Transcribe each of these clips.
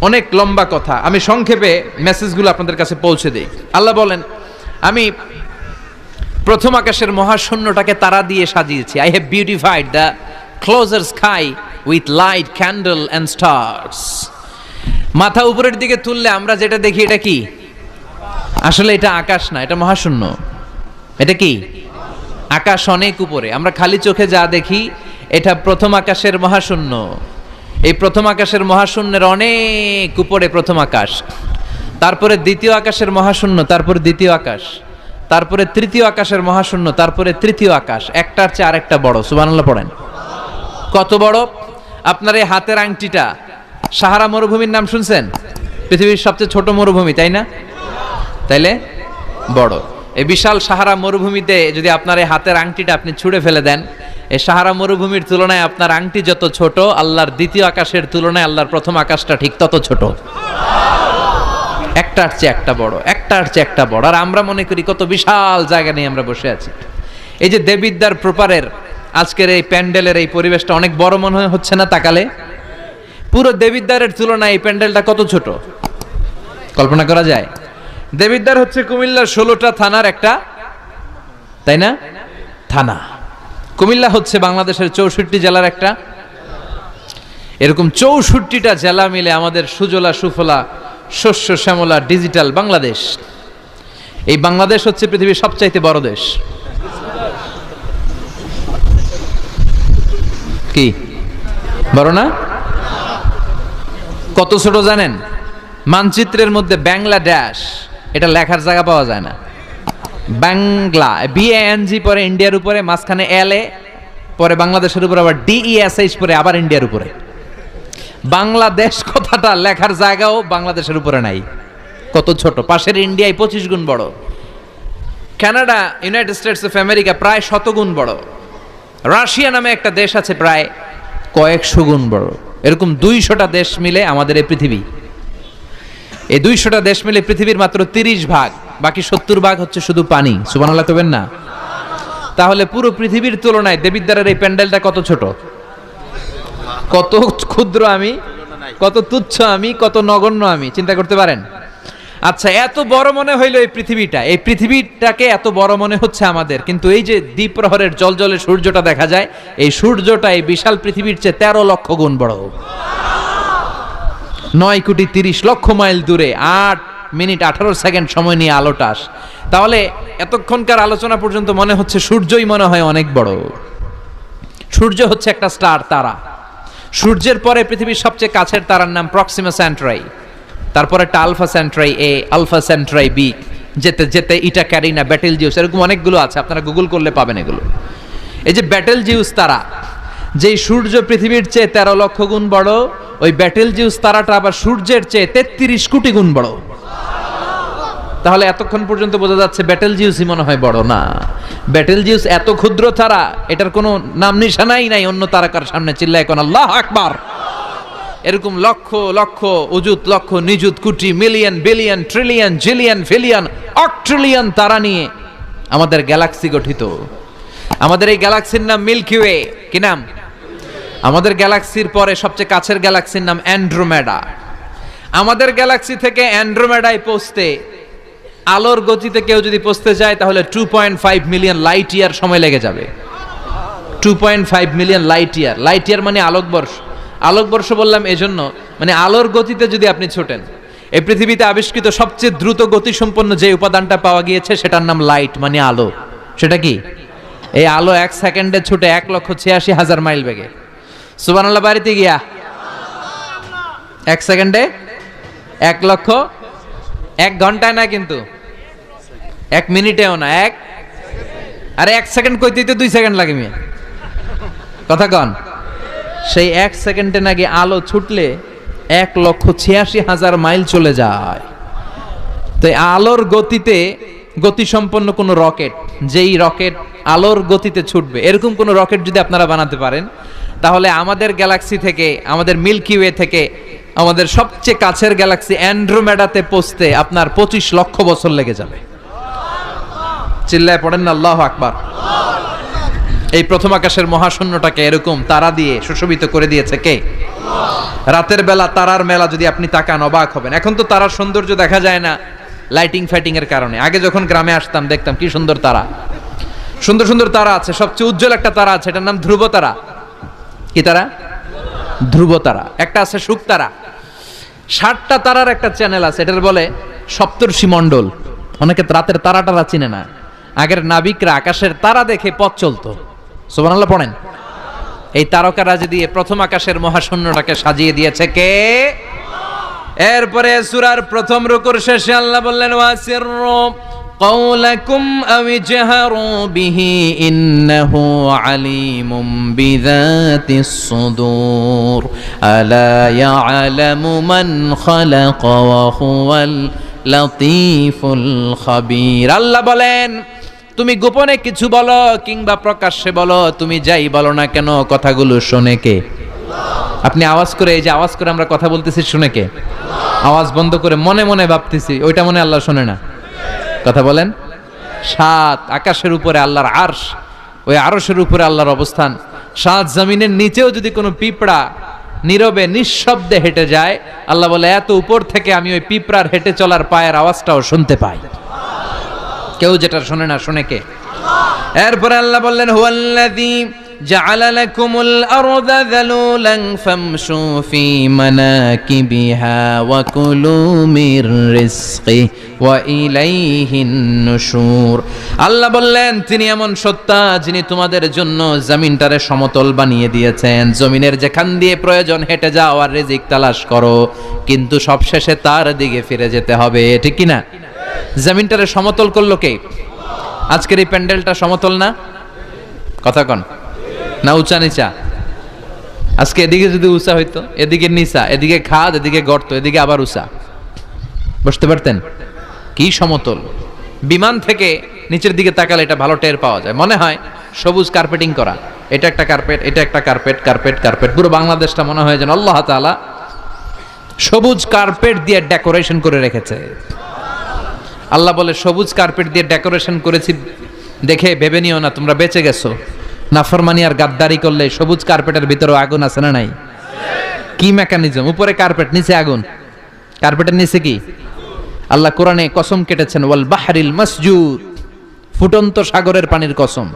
অনেক লম্বা কথা। আমি সংক্ষেপে মেসেজগুলো আপনাদের কাছে পৌঁছে দিই। আল্লাহ বলেন, আমি প্রথম আকাশের মহাশূন্যটাকে তারা দিয়ে সাজিয়েছি। I have beautified the closer sky with light candle and stars মাথা উপরের দিকে তুললে আমরা যেটা দেখি, এটা কি? আসলে এটা আকাশ না, এটা মহাশূন্য। এটা কি? আকাশ অনেক উপরে। আমরা খালি চোখে যা দেখি, এটা প্রথম আকাশের মহাশূন্য। এই প্রথম আকাশের মহাশূন্যের অনেক উপরে প্রথম আকাশ। তারপরে দ্বিতীয় আকাশের মহাশূন্য, তারপরে দ্বিতীয় আকাশ। তারপরে তৃতীয় আকাশের মহাশূন্য, তারপরে তৃতীয় আকাশ। একটার চেয়ে আরেকটা বড়, সুবহানাল্লাহ পড়েন। কত বড়? আপনার এই হাতের আংটিটা। সাহারা মরুভূমির নাম শুনছেন? পৃথিবীর সবচেয়ে ছোট মরুভূমি, তাই না? তাইলে বড়। এই বিশাল সাহারা মরুভূমিতে যদি আপনার এই হাতের আংটিটা আপনি ছুঁড়ে ফেলে দেন এই সাহারা মরুভূমির তুলনায় আপনার আংটি যত ছোট, আল্লাহর দ্বিতীয় আকাশের তুলনায় আল্লাহর প্রথম আকাশটা ঠিক তত ছোট। একটার চেয়ে একটা বড় একটার চেয়ে একটা বড়। আর আমরা মনে করি কত বিশাল জায়গা নিয়ে আমরা বসে আছি। এই যে দেবিদ্যার প্রপারের আজকের এই প্যান্ডেলের এই পরিবেশটা অনেক বড় মনে হচ্ছে না তাকালে? পুরো দেবিদ্বারের তুলনায় এই প্যান্ডেলটা কত ছোট? কল্পনা করা যায়? দেবিদ্বার হচ্ছে কুমিল্লার ষোলোটা থানার একটা, তাই না? থানা। কুমিল্লা হচ্ছে বাংলাদেশের চৌষট্টি জেলার একটা। এরকম চৌষট্টিটা জেলা মিলে আমাদের সুজলা, সুফলা, শস্য, শ্যামলা, ডিজিটাল বাংলাদেশ। এই বাংলাদেশ হচ্ছে পৃথিবীর সবচাইতে বড় দেশ। কি? বড় না? কত ছোট জানেন? মানচিত্রের মধ্যে বাংলাদেশ, এটা লেখার জায়গা পাওয়া যায় না। বাংলা বিএএনজি পরে ইন্ডিয়ার উপরে, মাঝখানে এল এ পরে বাংলাদেশের উপরে, আবার ডিইএসএইচ পরে, আবার ইন্ডিয়ার উপরে। বাংলাদেশ কথাটা লেখার জায়গাও বাংলাদেশের উপরে নাই। কত ছোট। পাশের ইন্ডিয়ায় পঁচিশ গুণ বড়। Canada United States of America প্রায় শতগুণ বড়। রাশিয়া নামে একটা দেশ আছে প্রায় কয়েকশো গুণ বড়। এরকম দুইশোটা দেশ মিলে আমাদের এই পৃথিবী। এই দুইশোটা দেশ মিলে পৃথিবীর মাত্র তিরিশ ভাগ। বাকি সত্তর ভাগ হচ্ছে শুধু পানি। সুবানাল্লাহ তবেন না? তাহলে পুরো পৃথিবীর তুলনায় দেবিদ্বারের এই প্যান্ডেলটা কত ছোট? কত ক্ষুদ্র আমি? কত তুচ্ছ আমি? কত নগণ্য আমি? চিন্তা করতে পারেন? আচ্ছা এত বড় মনে হইল এই পৃথিবীটা। এই পৃথিবীটাকে এত বড় মনে হচ্ছে আমাদের। কিন্তু এই যে দ্বীপ্রহরের জল জলে সূর্যটা দেখা যায়, এই সূর্যটা এই বিশাল পৃথিবীর চেয়ে তেরো লক্ষ গুণ বড়। নয় কোটি তিরিশ লক্ষ মাইল দূরে, আট মিনিট আঠারো সেকেন্ড সময় নিয়ে আলোটা আস। তাহলে এতক্ষণকার আলোচনা পর্যন্ত মনে হচ্ছে সূর্যই মনে হয় অনেক বড়। সূর্য হচ্ছে একটা স্টার তারা। সূর্যের পরে পৃথিবীর সবচেয়ে কাছের তারার নাম প্রক্সিমা স্যান্ট্রাই। তারপরে একটা Alpha Centauri A, Alpha Centauri B. যেতে যেতে ইটা, ক্যারিনা, ব্যাটেল জিউস, এরকম অনেকগুলো আছে, আপনারা গুগল করলে পাবেন এগুলো। এই যে ব্যাটেল জিউস তারা যেই সূর্য পৃথিবীর চেয়ে তেরো লক্ষ গুণ বড়, ওই ব্যাটেল জিউস তারাটা আবার সূর্যের চেয়ে তেত্রিশ কোটি গুণ বড়। তাহলে এতক্ষণ পর্যন্ত বোঝা যাচ্ছে ব্যাটেল জিউসই মনে হয় বড় না। ব্যাটেল জিউস এত ক্ষুদ্র তারা, এটার কোনো নাম নিশানাই নাই অন্য তারকার সামনে চিল্লায় এখন আল্লাহ আকবার। এরকম লক্ষ লক্ষ, উজুত, লক্ষ, নিযুত, কোটি মিলিয়ন বিলিয়ন ট্রিলিয়ন জিলিয়ন ফিলিয়ন অক্ট্রিলিয়ন তারা নিয়ে আমাদের গ্যালাক্সি গঠিত। আমাদের এই গ্যালাক্সির নাম মিল্কি ওয়ে কি নাম? আমাদের গ্যালাক্সির পরে সবচেয়ে কাছের গ্যালাক্সির নাম অ্যান্ড্রোমেডা। আমাদের গ্যালাক্সি থেকে অ্যান্ড্রোমেডায় পৌঁছতে, আলোর গতিতে কেউ যদি পৌঁছতে যায়, তাহলে two point five million light year সময় লেগে যাবে। Two point five million light year light year মানে আলোকবর্ষ। আলোকবর্ষ বললাম এজন্য মানে আলোর গতিতে যদি আপনি ছোটেন, এই পৃথিবীতে আবিষ্কৃত সবচেয়ে দ্রুত গতিসম্পন্ন যে উপাদানটা পাওয়া গিয়েছে, সেটার নাম লাইট মানে আলো। সেটা কি? এই আলো এক সেকেন্ডে ছুটে এক লক্ষ ছিয়াশি হাজার মাইল বেগে। সুবানাল্লাহ বাড়িতে গিয়া? এক সেকেন্ডে? এক লক্ষ? এক ঘন্টায় না কিন্তু? এক মিনিটেও না, এক? আরে এক সেকেন্ড কইতে দুই সেকেন্ড লাগে মিয়া। কথা কন। সেই এক সেকেন্ডে নাকি আলো ছুটলে এক লক্ষ ছিয়াশি হাজার মাইল চলে যায়। তো আলোর গতিতে গতিসম্পন্ন কোনো রকেট, যেই রকেট আলোর গতিতে ছুটবে, এরকম কোনো রকেট যদি আপনারা বানাতে পারেন তাহলে আমাদের গ্যালাক্সি থেকে, আমাদের মিল্কি ওয়ে থেকে, আমাদের সবচেয়ে কাছের গ্যালাক্সি অ্যান্ড্রোমেডাতে পৌঁছতে আপনার পঁচিশ লক্ষ বছর লেগে যাবে। চিল্লায় পড়েন না, আল্লাহ আকবার। এই প্রথম আকাশের মহাশূন্যটাকে এরকম তারা দিয়ে সুশোভিত করে দিয়েছে কে? রাতের বেলা তারার মেলা যদি আপনি তাকান অবাক হবেন। এখন তো তারার সৌন্দর্য দেখা যায় না লাইটিং ফাইটিং এর কারণে। আগে যখন গ্রামে আসতাম, দেখতাম কি সুন্দর তারা। সুন্দর সুন্দর তারা আছে, সবচেয়ে উজ্জ্বল একটা তারা আছে, এটার নাম ধ্রুব তারা। কি তারা? ধ্রুব তারা। একটা আছে শুক তারা। ষাটটা তারার একটা চ্যানেল আছে, এটার বলে সপ্তর্ষি মণ্ডল। অনেকে রাতের তারা টারা চিনে না। আগের নাবিকরা আকাশের তারা দেখে পথ চলতো। সোবানাল্লাহ পড়েন। এই তারকারাজি দিয়ে প্রথম আকাশের মহাশূন্যটাকে সাজিয়ে দিয়েছে কে? এরপরে সুরার প্রথম রুকুর শেষে আল্লাহ বললেন, ওয়াসির قولكم أو اجهروا به إنه عليم بذات الصدور ألا يعلم من خلق وهو اللطيف الخبير আল্লাহ বলেন তুমি গোপনে কিছু বলো কিংবা প্রকাশ্যে বলো তুমি যাই বলো না কেন কথাগুলো শোনে কে আপনি আওয়াজ করে এই যে আওয়াজ করে আমরা কথা বলতেছি শুনে কে আওয়াজ বন্ধ করে মনে মনে ভাবতেছি ওইটা মনে আল্লাহ শোনে না কথা বলেন? সাত, আকাশের উপরে আল্লাহর আরশ, ওই আরশের উপরে আল্লাহর অবস্থান। সাত, জমিনের নিচেও যদি কোনো পিঁপড়া নীরবে, নিঃশব্দে হেঁটে যায়, আল্লাহ বলে, এত উপর থেকে আমি ওই পিঁপড়ার হেঁটে চলার পায়ের আওয়াজটাও শুনতে পাই। কেউ যেটা শোনে না, শুনে কে? এরপরে আল্লাহ বললেন, হুয়াল্লাযী جعل لكم الأرض ذلولا فامشوا في مناكبها وكلوا من رزقه وإليه النشور আল্লাহ বললেন তিনি এমন সত্তা যিনি তোমাদের জন্য জমিনটারে সমতল বানিয়ে দিয়েছেন জমিনের যেখান দিয়ে প্রয়োজন হেঁটে যাও আর রিজিক তালাশ করো কিন্তু সবশেষে তার দিকে ফিরে যেতে হবে ঠিক কি না জমিনটারে সমতল করলো কে আজকের এই প্যান্ডেলটা সমতল না কথা কন না উঁচা নিচা? আজকে এদিকে যদি উঁচা হইতো, এদিকে নিচা, এদিকে খাদ, এদিকে গর্ত, এদিকে আবার উঁচা। বসতে পারতেন? কি সমতল। বিমান থেকে নিচের দিকে তাকালে এটা ভালো টের পাওয়া যায়। মনে হয় সবুজ কার্পেটিং করা। এটা একটা কার্পেট, এটা একটা কার্পেট কার্পেট কার্পেট। পুরো বাংলাদেশটা মনে হয় যেন আল্লাহ তাআলা সবুজ কার্পেট দিয়ে ডেকোরেশন করে রেখেছে। আল্লাহ বলে, সবুজ কার্পেট দিয়ে ডেকোরেশন করেছি, দেখে ভেবে নিও না, তোমরা বেঁচে গেছো। নাফরমানি আর গাদ্দারি করলে সবুজ কার্পেটের ভিতরে আগুন আছে না নাই? কি মেকানিজম উপরে কার্পেট, নিচে আগুন। কার্পেটের নিচে কি? আল্লাহ কোরআনে কসম কেটেছেন, ওয়াল বাহারিল মসজুদ ফুটন্ত সাগরের পানির কসম।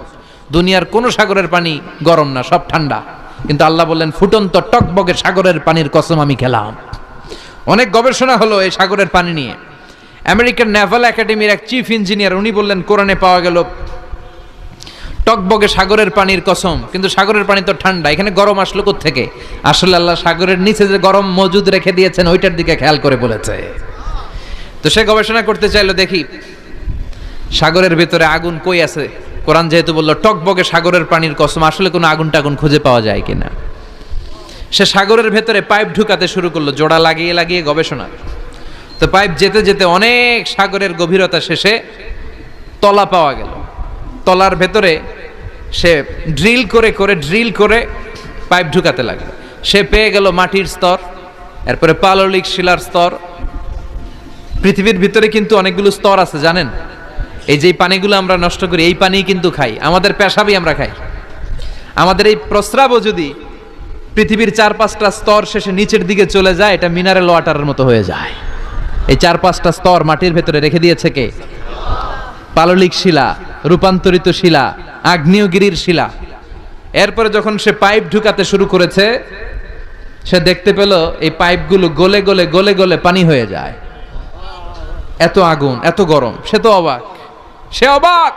দুনিয়ার কোন সাগরের পানি গরম না, সব ঠান্ডা। কিন্তু আল্লাহ বললেন, ফুটন্ত টকবগে সাগরের পানির কসম আমি খেলাম। অনেক গবেষণা হলো এই সাগরের পানি নিয়ে। আমেরিকান নেভাল একাডেমির এক চিফ ইঞ্জিনিয়ার, উনি বললেন, কোরআনে পাওয়া গেল টকবগে সাগরের পানির কসম। কিন্তু সাগরের পানি তো ঠান্ডা, এখানে গরম আসলো থেকে আসলে আল্লাহ সাগরের নিচে যে গরম মজুদ রেখে দিয়েছেন, ওইটার দিকে খেয়াল করে বলেছে। তো সে গবেষণা করতে চাইলো, দেখি, সাগরের ভেতরে আগুন কই আছে? কোরআন যেহেতু বলল, টকবগে সাগরের পানির কসম, আসলে কোনো আগুন টাগুন খুঁজে পাওয়া যায় কিনা? সে সাগরের ভেতরে পাইপ ঢুকাতে শুরু করল, জোড়া লাগিয়ে লাগিয়ে গবেষণা। তো পাইপ যেতে যেতে অনেক সাগরের গভীরতা শেষে তলা পাওয়া গেল। তলার ভেতরে সে ড্রিল করে করে, ড্রিল করে পাইপ ঢুকাতে লাগল সে পেয়ে গেল মাটির স্তর, এরপরে পাললিক শিলার স্তর। পৃথিবীর ভিতরে কিন্তু অনেকগুলো স্তর আছে, জানেন? এই যে পানিগুলো আমরা নষ্ট করি, এই পানি কিন্তু খাই। আমাদের পেশাবই আমরা খাই। আমাদের এই প্রস্রাবও যদি পৃথিবীর চার পাঁচটা স্তর শেষে নিচের দিকে চলে যায়, এটা মিনারেল ওয়াটারের মতো হয়ে যায়। এই চার পাঁচটা স্তর মাটির ভেতরে রেখে দিয়েছে কে? পাললিক শিলা। রূপান্তরিত শিলা, আগ্নেয়গিরির শিলা। এরপরে যখন সে পাইপ ঢুকাতে শুরু করেছে, সে দেখতে পেল এই পাইপগুলো গলে গলে গলে গলে পানি হয়ে যায়। এত আগুন, এত গরম, সে তো অবাক। সে অবাক!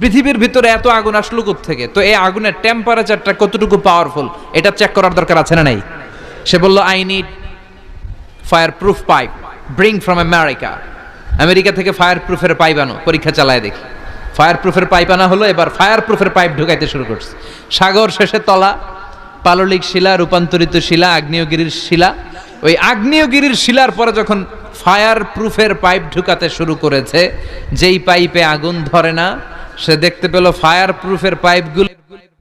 পৃথিবীর ভিতরে এত আগুন আসলো থেকে তো এই আগুনের টেম্পারেচারটা কতটুকু পাওয়ারফুল এটা চেক করার দরকার আছে না নাই? সে বলল I need fire proof pipe bring from America America থেকে ফায়ার প্রুফের পাইপ আনো, পরীক্ষা চালায় দেখি। ফায়ার প্রুফের পাইপ আনা হলো, এবার ফায়ার প্রুফের পাইপ ঢুকাইতে শুরু করছে। সাগর শেষে তলা, পাললিক শিলা, রূপান্তরিত শিলা, আগ্নেয়গিরির শিলা। ওই আগ্নেয়গিরির শিলার পরে যখন ফায়ার প্রুফের পাইপ ঢুকাতে শুরু করেছে, যেই পাইপে আগুন ধরে না, সে দেখতে পেল ফায়ার প্রুফের পাইপগুলো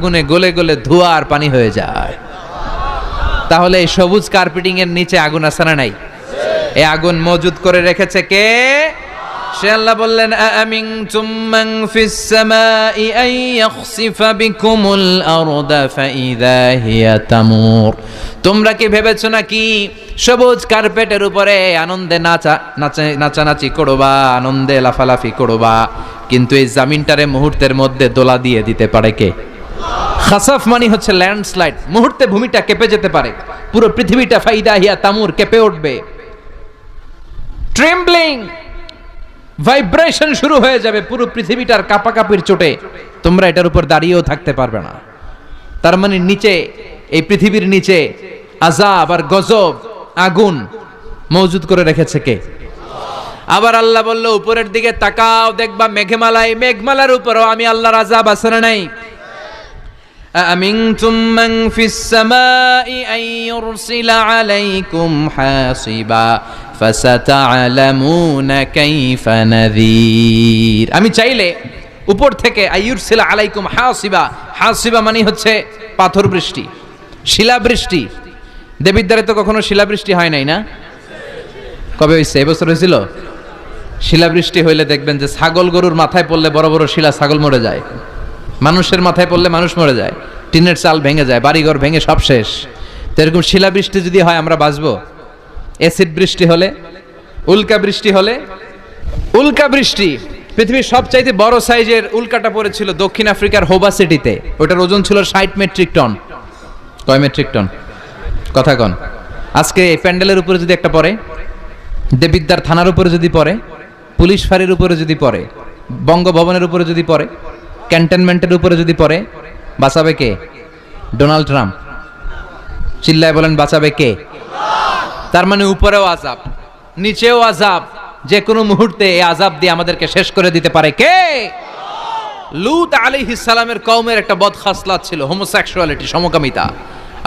গুনে গলে গলে ধোঁয়া আর পানি হয়ে যায়। তাহলে এই সবুজ কার্পেটিং এর নিচে আগুন আছে না নাই? এই আগুন মজুদ করে রেখেছে কে? সে আল্লাহ বললেন আমিন তুম্মান ফিস সামাই আই ইয়াখসিফা বিকুমুল আরদা ফাইদা হিয়া তামুর। তোমরা কি ভেবেছো নাকি সবুজ কার্পেটের উপরে আনন্দে নাচা নাচা, নাচানাচি করবা, আনন্দে লাফালাফি করবা, কিন্তু এই জামিনটারে মুহূর্তের মধ্যে দোলা দিয়ে দিতে পারে কে? খাসাফ মানে হচ্ছে ল্যান্ডস্লাইড, মুহূর্তে ভূমিটা কেঁপে যেতে পারে, পুরো পৃথিবীটা ফাইদা হিয়া তামুর কেঁপে উঠবে। ট্রেম্বলিং ভাইব্রেশন শুরু হয়ে যাবে পুরো পৃথিবীটার কাপাকাপির চোটে তোমরা এটার উপর দাঁড়িয়েও থাকতে পারবে না তার মানে নিচে এই পৃথিবীর নিচে আজাব আর গজব আগুন মজুদ করে রেখেছে কে আবার আল্লাহ বলল উপরের দিকে তাকাও দেখবা মেঘমালায় মেঘমালার উপরও আমি আল্লাহর আজাব আসরে নাই أأمنتم من في السماء أن يرسل عليكم حاصبا فستعلمون كيف نذير আমি চাইলে উপর থেকে আইয়ুরসিলা আলাইকুম হাসিবা হাসিবা মানে হচ্ছে পাথর বৃষ্টি শিলাবৃষ্টি দেবিদ্বারে তো কখনো শিলাবৃষ্টি হয় নাই না? কবে হয়েছে এবছর হয়েছিল শিলাবৃষ্টি হইলে দেখবেন যে ছাগল গরুর মাথায় পড়লে বড় বড় শিলা ছাগল মরে যায়। মানুষের মাথায় পড়লে মানুষ মরে যায়। টিনের চাল ভেঙে যায়, বাড়িঘর ভেঙে সব শেষ। তো এরকম শিলাবৃষ্টি যদি হয় আমরা বাঁচবো? অ্যাসিড বৃষ্টি হলে, উল্কা বৃষ্টি হলে, উল্কা বৃষ্টি। পৃথিবীর সবচাইতে বড় সাইজের উল্কাটা পড়েছিল দক্ষিণ আফ্রিকার হোবা সিটিতে। ওটার ওজন ছিল ষাট মেট্রিক টন। কয় মেট্রিক টন? কথা কন। আজকে এই প্যান্ডেলের উপরে যদি একটা পড়ে দেবিদ্যার থানার উপরে যদি পড়ে, পুলিশ ফাঁড়ির উপরে যদি পড়ে, বঙ্গভবনের উপরে যদি পড়ে, ক্যান্টনমেন্টের উপরে যদি পড়ে, বাঁচাবে কে? Donald Trump. চিল্লায় বলেন, বাঁচাবে কে? তার মানে উপরেও আজাব নিচেও আজাব যে কোনো মুহূর্তে এই আজাব দিয়ে আমাদেরকে শেষ করে দিতে পারে কে? লুত আলী সালামের কওমের একটা বদ খাসলাত ছিল হোমোসেক্সুয়ালিটি সমকামিতা।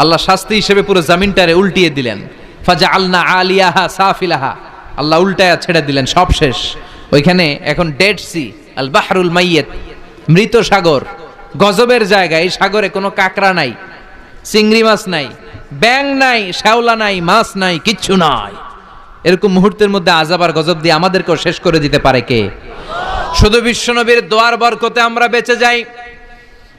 আল্লাহ শাস্তি হিসেবে পুরো জামিনটারে উল্টিয়ে দিলেন। ফাজা আলনা আলিয়াহা সাফিলাহা, আল্লাহ উল্টায়া ছেড়ে দিলেন, সব শেষ। ওইখানে এখন ডেড সি, আল বাহরুল মাইয়েত, মৃত সাগর, গজবের জায়গায় এই সাগরে কোনো কাকড়া নাই, চিংড়ি মাছ নাই ব্যাং নাই, শ্যাওলা নাই, মাছ নাই, কিচ্ছু নাই। এরকম মুহূর্তের মধ্যে আজাব আর গজব দিয়ে আমাদেরকেও শেষ করে দিতে পারে কে? শুধু বিশ্বনবীর দোয়ার বরকতে আমরা বেঁচে যাই।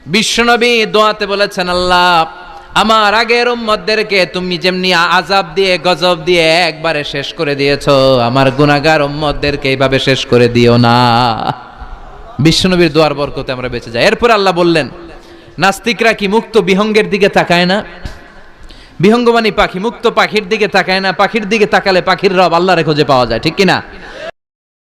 বিশ্বনবী দোয়াতে বলেছেন, আল্লাহ, আমার আগের উম্মতদেরকে তুমি যেমনি আজাব দিয়ে, গজব দিয়ে একবারে শেষ করে দিয়েছ, আমার গুনাহগার উম্মতদেরকে এইভাবে শেষ করে দিও না। বিশ্বনবীর দোয়ার বরকতে আমরা বেঁচে যাই। এরপর আল্লাহ বললেন, নাস্তিকরা কি মুক্ত বিহঙ্গের দিকে তাকায় না? বিহঙ্গ মানে পাখি, মুক্ত পাখির দিকে তাকায় না, পাখির দিকে তাকালে পাখির রব আল্লাহরে খুঁজে পাওয়া যায়, ঠিক কিনা?